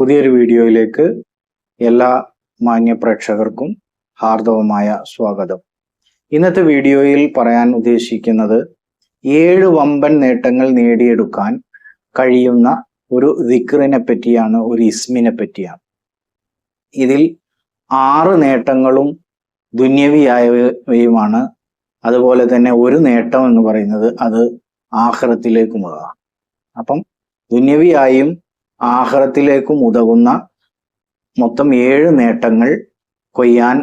പുതിയൊരു വീഡിയോയിലേക്ക് എല്ലാ മാന്യ പ്രേക്ഷകർക്കും ഹാർദവമായ സ്വാഗതം. ഇന്നത്തെ വീഡിയോയിൽ പറയാൻ ഉദ്ദേശിക്കുന്നത് ഏഴ് വമ്പൻ നേട്ടങ്ങൾ നേടിയെടുക്കാൻ കഴിയുന്ന ഒരു ദിക്റിനെ പറ്റിയാണ് ഒരു ഇസ്മിനെ പറ്റിയാണ്. ഇതിൽ ആറ് നേട്ടങ്ങളും ദുന്യവിയായവയുമാണ്. അതുപോലെ തന്നെ ഒരു നേട്ടം എന്ന് പറയുന്നത് അത് ആഹ്റത്തിലേക്കുമുള്ളതാണ്. അപ്പം ദുന്യവിയായും ആഹ്റത്തിലേക്കും ഉതകുന്ന മൊത്തം ഏഴ് നേട്ടങ്ങൾ കൊയ്യാൻ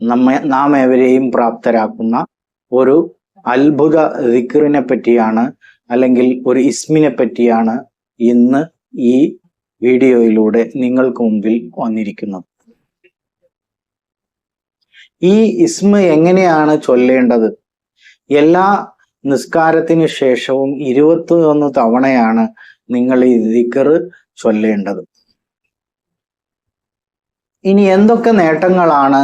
നമ്മെ നാം ഏവരെയും പ്രാപ്തരാക്കുന്ന ഒരു അത്ഭുത ദിക്റിനെ പറ്റിയാണ് അല്ലെങ്കിൽ ഒരു ഇസ്മിനെ പറ്റിയാണ് ഇന്ന് ഈ വീഡിയോയിലൂടെ നിങ്ങൾക്ക് മുമ്പിൽ വന്നിരിക്കുന്നത്. ഈ ഇസ്മ എങ്ങനെയാണ് ചൊല്ലേണ്ടത്? എല്ലാ നിസ്കാരത്തിന് ശേഷവും ഇരുപത്തി ഒന്ന് തവണയാണ് നിങ്ങൾ ഈ ദിക്കറ് ചൊല്ലേണ്ടത്. ഇനി എന്തൊക്കെ നേട്ടങ്ങളാണ്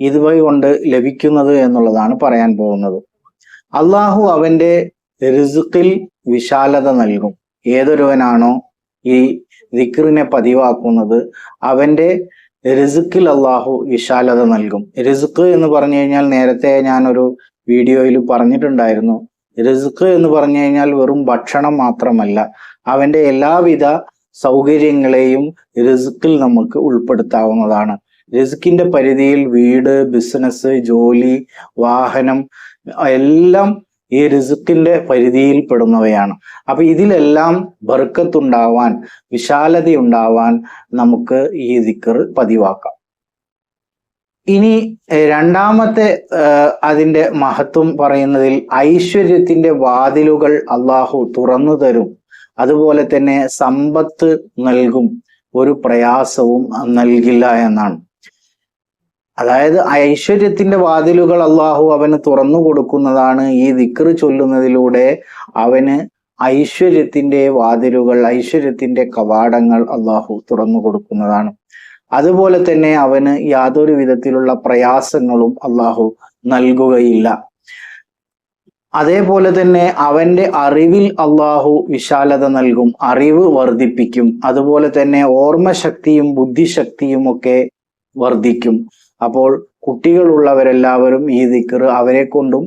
ഇതുവഴി കൊണ്ട് ലഭിക്കുന്നത് എന്നുള്ളതാണ് പറയാൻ പോകുന്നത്. അള്ളാഹു അവന്റെ റിസുക്കിൽ വിശാലത നൽകും. ഏതൊരുവനാണോ ഈ ദിക്റിനെ പതിവാക്കുന്നത് അവന്റെ റിസുക്കിൽ അള്ളാഹു വിശാലത നൽകും. റിസുക്ക് എന്ന് പറഞ്ഞു കഴിഞ്ഞാൽ നേരത്തെ ഞാനൊരു വീഡിയോയിൽ പറഞ്ഞിട്ടുണ്ടായിരുന്നു. റിസുക്ക് എന്ന് പറഞ്ഞു കഴിഞ്ഞാൽ വെറും ഭക്ഷണം മാത്രമല്ല അവന്റെ എല്ലാവിധ സൗകര്യങ്ങളെയും റിസ്ക്കിൽ നമുക്ക് ഉൾപ്പെടുത്താവുന്നതാണ്. റിസ്ക്കിന്റെ പരിധിയിൽ വീട് ബിസിനസ് ജോലി വാഹനം എല്ലാം ഈ റിസ്ക്കിന്റെ പരിധിയിൽ പെടുന്നവയാണ്. അപ്പൊ ഇതിലെല്ലാം ബർക്കത്തുണ്ടാവാൻ വിശാലതയുണ്ടാവാൻ നമുക്ക് ഈ ദിക്കർ പതിവാക്കാം. ഇനി രണ്ടാമത്തെ അതിന്റെ മഹത്വം പറയുന്നതിൽ ഐശ്വര്യത്തിന്റെ വാതിലുകൾ അള്ളാഹു തുറന്നു തരും. അതുപോലെ തന്നെ സമ്പത്ത് നൽകും. ഒരു പ്രയാസവും നൽകില്ല എന്നാണ്. അതായത് ഐശ്വര്യത്തിന്റെ വാതിലുകൾ അള്ളാഹു അവന് തുറന്നു കൊടുക്കുന്നതാണ് ഈ ദിക്റ് ചൊല്ലുന്നതിലൂടെ അവന് ഐശ്വര്യത്തിന്റെ വാതിലുകൾ ഐശ്വര്യത്തിന്റെ കവാടങ്ങൾ അള്ളാഹു തുറന്നു കൊടുക്കുന്നതാണ്. അതുപോലെ തന്നെ അവന് യാതൊരു വിധത്തിലുള്ള പ്രയാസങ്ങളും അള്ളാഹു നൽകുകയില്ല. അതേപോലെ തന്നെ അവന്റെ അറിവിൽ അള്ളാഹു വിശാലത നൽകും അറിവ് വർദ്ധിപ്പിക്കും. അതുപോലെ തന്നെ ഓർമ്മശക്തിയും ബുദ്ധിശക്തിയും ഒക്കെ വർദ്ധിക്കും. അപ്പോൾ കുട്ടികളുള്ളവരെല്ലാവരും ഈ ദിക്കർ അവരെ കൊണ്ടും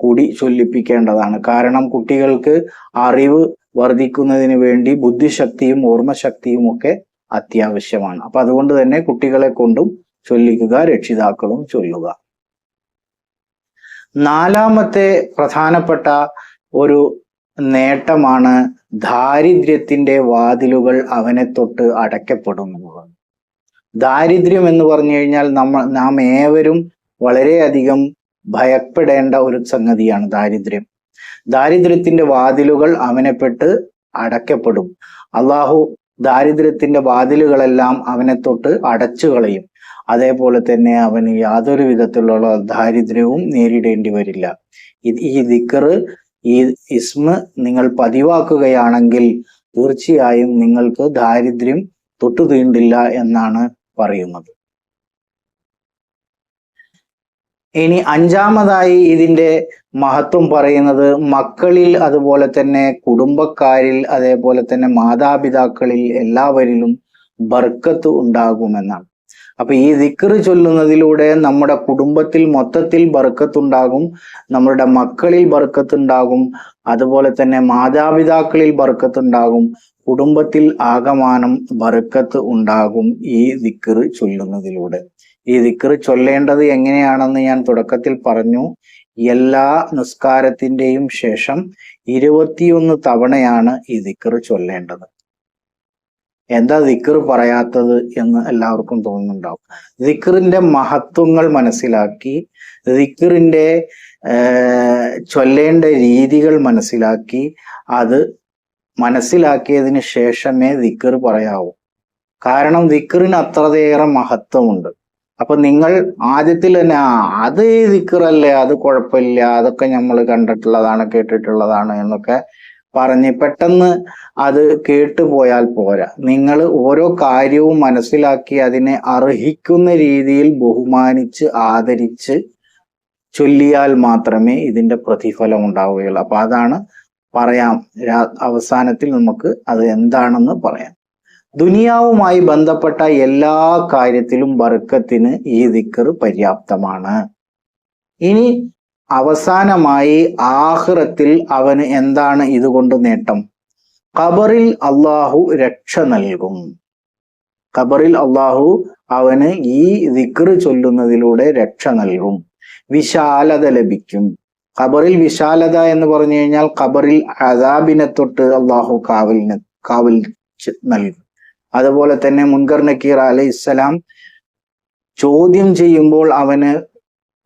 കൂടി ചൊല്ലിപ്പിക്കേണ്ടതാണ്. കാരണം കുട്ടികൾക്ക് അറിവ് വർദ്ധിക്കുന്നതിന് വേണ്ടി ബുദ്ധിശക്തിയും ഓർമ്മശക്തിയും ഒക്കെ അത്യാവശ്യമാണ്. അപ്പൊ അതുകൊണ്ട് തന്നെ കുട്ടികളെ കൊണ്ടും ചൊല്ലിക്കുക രക്ഷിതാക്കളും ചൊല്ലുക. നാലാമത്തെ പ്രധാനപ്പെട്ട ഒരു നേട്ടമാണ് ദാരിദ്ര്യത്തിന്റെ വാതിലുകൾ അവനെ തൊട്ട് അടയ്ക്കപ്പെടും ദാരിദ്ര്യം എന്ന് പറഞ്ഞു കഴിഞ്ഞാൽ നമ്മൾ നാം ഏവരും വളരെയധികം ഭയപ്പെടേണ്ട ഒരു സംഗതിയാണ് ദാരിദ്ര്യം. ദാരിദ്ര്യത്തിന്റെ വാതിലുകൾ അവനെപ്പെട്ട് അടയ്ക്കപ്പെടും. അള്ളാഹു ദാരിദ്ര്യത്തിന്റെ വാതിലുകളെല്ലാം അവനെ തൊട്ട് അടച്ചു കളയും അതേപോലെ തന്നെ അവന് യാതൊരു വിധത്തിലുള്ള ദാരിദ്ര്യവും നേരിടേണ്ടി വരില്ല. ഈ ദിക്കറ് ഈ ഇസ്മ നിങ്ങൾ പതിവാക്കുകയാണെങ്കിൽ തീർച്ചയായും നിങ്ങൾക്ക് ദാരിദ്ര്യം തൊട്ടു തീണ്ടില്ല എന്നാണ് പറയുന്നത്. ഇനി അഞ്ചാമതായി ഇതിന്റെ മഹത്വം പറയുന്നത് മക്കളിൽ അതുപോലെ തന്നെ കുടുംബക്കാരിൽ അതേപോലെ തന്നെ മാതാപിതാക്കളിൽ എല്ലാവരിലും ബർക്കത്ത് ഉണ്ടാകുമെന്നാണ്. അപ്പൊ ഈ ദിക്കറ് ചൊല്ലുന്നതിലൂടെ നമ്മുടെ കുടുംബത്തിൽ മൊത്തത്തിൽ ബർക്കത്തുണ്ടാകും നമ്മുടെ മക്കളിൽ ബർക്കത്തുണ്ടാകും അതുപോലെ തന്നെ മാതാപിതാക്കളിൽ ബർക്കത്തുണ്ടാകും കുടുംബത്തിൽ ആകമാനം ബർക്കത്ത് ഉണ്ടാകും ഈ ദിക്കറ് ചൊല്ലുന്നതിലൂടെ. ഈ ദിക്കറ് ചൊല്ലേണ്ടത് എങ്ങനെയാണെന്ന് ഞാൻ തുടക്കത്തിൽ പറഞ്ഞു. എല്ലാ നിസ്കാരത്തിന്റെയും ശേഷം ഇരുപത്തിയൊന്ന് തവണയാണ് ഈ ദിക്കറ് ചൊല്ലേണ്ടത്. എന്താ ദിക്കർ പറയാത്തത് എന്ന് എല്ലാവർക്കും തോന്നുന്നുണ്ടാവും. ദിക്കറിന്റെ മഹത്വങ്ങൾ മനസ്സിലാക്കി ദിക്കറിന്റെ ചൊല്ലേണ്ട രീതികൾ മനസ്സിലാക്കി അത് മനസ്സിലാക്കിയതിന് ശേഷമേ ദിക്കർ പറയാവൂ. കാരണം ദിക്കറിന് അത്രയേറെ മഹത്വമുണ്ട്. അപ്പൊ നിങ്ങൾ ആദ്യത്തിൽ തന്നെ ആ അത് ദിക്കറല്ലേ അത് കുഴപ്പമില്ല അതൊക്കെ നമ്മൾ കണ്ടിട്ടുള്ളതാണ് കേട്ടിട്ടുള്ളതാണ് എന്നൊക്കെ പറഞ്ഞ് പെട്ടെന്ന് അത് കേട്ടുപോയാൽ പോരാ. നിങ്ങൾ ഓരോ കാര്യവും മനസ്സിലാക്കി അതിനെ അർഹിക്കുന്ന രീതിയിൽ ബഹുമാനിച്ച് ആദരിച്ച് ചൊല്ലിയാൽ മാത്രമേ ഇതിന്റെ പ്രതിഫലം ഉണ്ടാവുകയുള്ളൂ. അപ്പൊ അതാണ് പറയാം. അവസാനത്തിൽ നമുക്ക് അത് എന്താണെന്ന് പറയാം. ദുനിയാവുമായി ബന്ധപ്പെട്ട എല്ലാ കാര്യത്തിലും ബർക്കത്തിന് ഈ ദിക്കർ പര്യാപ്തമാണ്. ഇനി അവസാനമായി ആഹ്റത്തിൽ അവന് എന്താണ് ഇതുകൊണ്ട് നേട്ടം? ഖബറിൽ അള്ളാഹു രക്ഷ നൽകും. ഖബറിൽ അള്ളാഹു അവന് ഈ ദിക്ർ ചൊല്ലുന്നതിലൂടെ രക്ഷ നൽകും. വിശാലത ലഭിക്കും. ഖബറിൽ വിശാലത എന്ന് പറഞ്ഞു കഴിഞ്ഞാൽ ഖബറിൽ അദാബിനെ തൊട്ട് അള്ളാഹു കാവലിന് കാവൽ നൽകും. അതുപോലെ തന്നെ മുൻകർ നക്കീർ അലൈഹി ഇസ്ലാം ചോദ്യം ചെയ്യുമ്പോൾ അവന്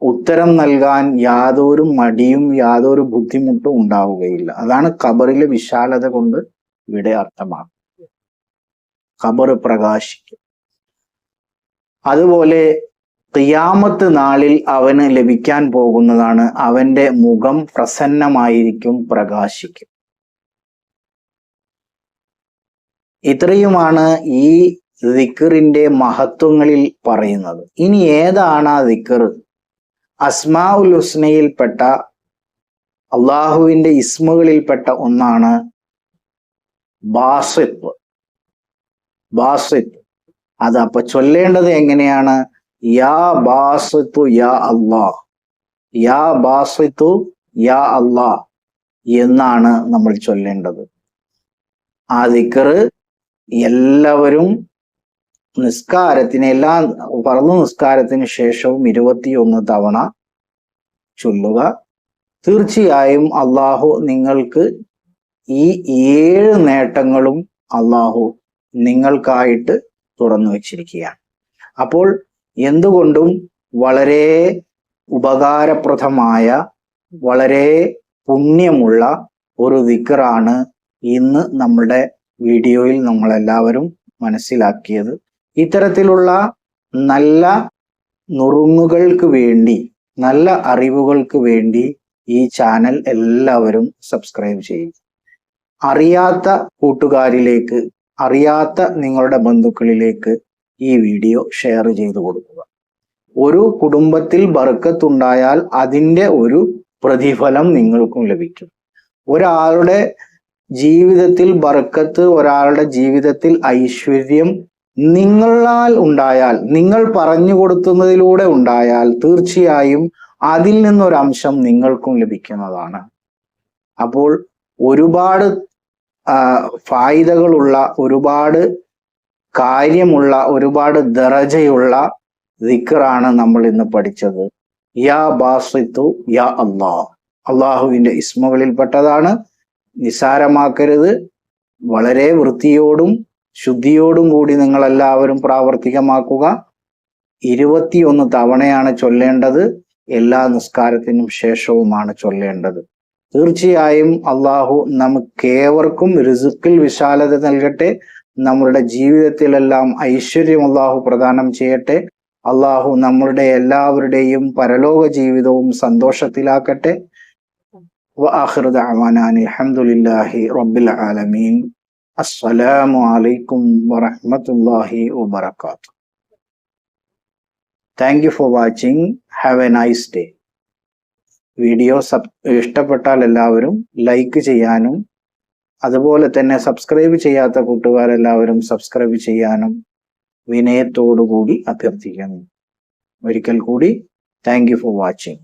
ഉത്തരം നൽകാൻ യാതൊരു മടിയും യാതൊരു ബുദ്ധിമുട്ടും ഉണ്ടാവുകയില്ല. അതാണ് ഖബറിലെ വിശാലത കൊണ്ട് ഇവിടെ അർത്ഥമാക്കുന്നത്. ഖബർ പ്രകാശിക്കും. അതുപോലെ തിയാമത്ത് നാളിൽ അവന് ലഭിക്കാൻ പോകുന്നതാണ് അവന്റെ മുഖം പ്രസന്നമായിരിക്കും പ്രകാശിക്കും. ഇത്രയുമാണ് ഈ ദിക്കറിന്റെ മഹത്വങ്ങളിൽ പറയുന്നത്. ഇനി ഏതാണ് ആ ദിക്കർ അസ്മാ ഉൽ ഹുസ്നയിൽപ്പെട്ട അള്ളാഹുവിന്റെ ഇസ്മുകളിൽപ്പെട്ട ഒന്നാണ് ബാസിത്ത് ബാസിത്ത് അത് അപ്പൊ ചൊല്ലേണ്ടത് എങ്ങനെയാണ്? യാ ബാസിത്തു യാ അള്ളാഹ്. യാ ബാസിത്തു യാ അള്ളാഹ് എന്നാണ് നമ്മൾ ചൊല്ലേണ്ടത്. ആ ദിക്കറ് എല്ലാവരും നിസ്കാരത്തിന് എല്ലാ പറന്നു നിസ്കാരത്തിന് ശേഷവും ഇരുപത്തിയൊന്ന് തവണ ചൊല്ലുക. തീർച്ചയായും അള്ളാഹു നിങ്ങൾക്ക് ഈ ഏഴ് നേട്ടങ്ങളും അള്ളാഹു നിങ്ങൾക്കായിട്ട് തുറന്നു വച്ചിരിക്കുകയാണ്. അപ്പോൾ എന്തുകൊണ്ടും വളരെ ഉപകാരപ്രദമായ വളരെ പുണ്യമുള്ള ഒരു ദിക്കറാണ് ഇന്ന് നമ്മുടെ വീഡിയോയിൽ നമ്മളെല്ലാവരും മനസ്സിലാക്കിയത്. ഇത്തരത്തിലുള്ള നല്ല നുറുങ്ങുകൾക്ക് വേണ്ടി നല്ല അറിവുകൾക്ക് വേണ്ടി ഈ ചാനൽ എല്ലാവരും സബ്സ്ക്രൈബ് ചെയ്യും. അറിയാത്ത കൂട്ടുകാരിലേക്ക് അറിയാത്ത നിങ്ങളുടെ ബന്ധുക്കളിലേക്ക് ഈ വീഡിയോ ഷെയർ ചെയ്തു കൊടുക്കുക. ഒരു കുടുംബത്തിൽ ബർക്കത്തുണ്ടായാൽ അതിന്റെ ഒരു പ്രതിഫലം നിങ്ങൾക്കും ലഭിക്കും. ഒരാളുടെ ജീവിതത്തിൽ ബർക്കത്ത് ഒരാളുടെ ജീവിതത്തിൽ ഐശ്വര്യം നിങ്ങളാൽ ഉണ്ടായാൽ നിങ്ങൾ പറഞ്ഞു കൊടുക്കുന്നതിലൂടെ ഉണ്ടായാൽ തീർച്ചയായും അതിൽ നിന്നൊരംശം നിങ്ങൾക്കും ലഭിക്കുന്നതാണ്. അപ്പോൾ ഒരുപാട് ഫായിതകളുള്ള ഒരുപാട് കാര്യമുള്ള ഒരുപാട് ദറജയുള്ള ദിക്കറാണ് നമ്മൾ ഇന്ന് പഠിച്ചത്. യാ ബാസിത്തു യാ അള്ളാഹ് അള്ളാഹുവിന്റെ ഇസ്മുകളിൽപ്പെട്ടതാണ്. നിസാരമാക്കരുത്. വളരെ വൃത്തിയോടും ശുദ്ധിയോടും കൂടി നിങ്ങളെല്ലാവരും പ്രാവർത്തികമാക്കുക. ഇരുപത്തിയൊന്ന് തവണയാണ് ചൊല്ലേണ്ടത്. എല്ലാ നിസ്കാരത്തിനും ശേഷവുമാണ് ചൊല്ലേണ്ടത്. തീർച്ചയായും അള്ളാഹു നമുക്കേവർക്കും റിസുക്കിൽ വിശാലത നൽകട്ടെ. നമ്മളുടെ ജീവിതത്തിലെല്ലാം ഐശ്വര്യം അള്ളാഹു പ്രദാനം ചെയ്യട്ടെ. അള്ളാഹു നമ്മളുടെ എല്ലാവരുടെയും പരലോക ജീവിതവും സന്തോഷത്തിലാക്കട്ടെ. വ ആഹൃദ് അഹമ്മദ് അലഹമുല്ലാഹി റബ്ബിൽ ആലമീൻ. അസ്സലാമു അലൈക്കും വറഹമത്തല്ലാഹി വബറകാത്ത് thank you for watching have a nice day video sub ഇഷ്ടപ്പെട്ടാൽ എല്ലാവരും ലൈക്ക് ചെയ്യാനും അതുപോലെ തന്നെ സബ്സ്ക്രൈബ് ചെയ്യാത്ത കൂട്ടുകാരെല്ലാവരും സബ്സ്ക്രൈബ് ചെയ്യാനും വിനയത്തോടുകൂടി അഭ്യർത്ഥിക്കുന്നു. ഒരിക്കൽ കൂടി താങ്ക് യു ഫോർ വാച്ചിങ്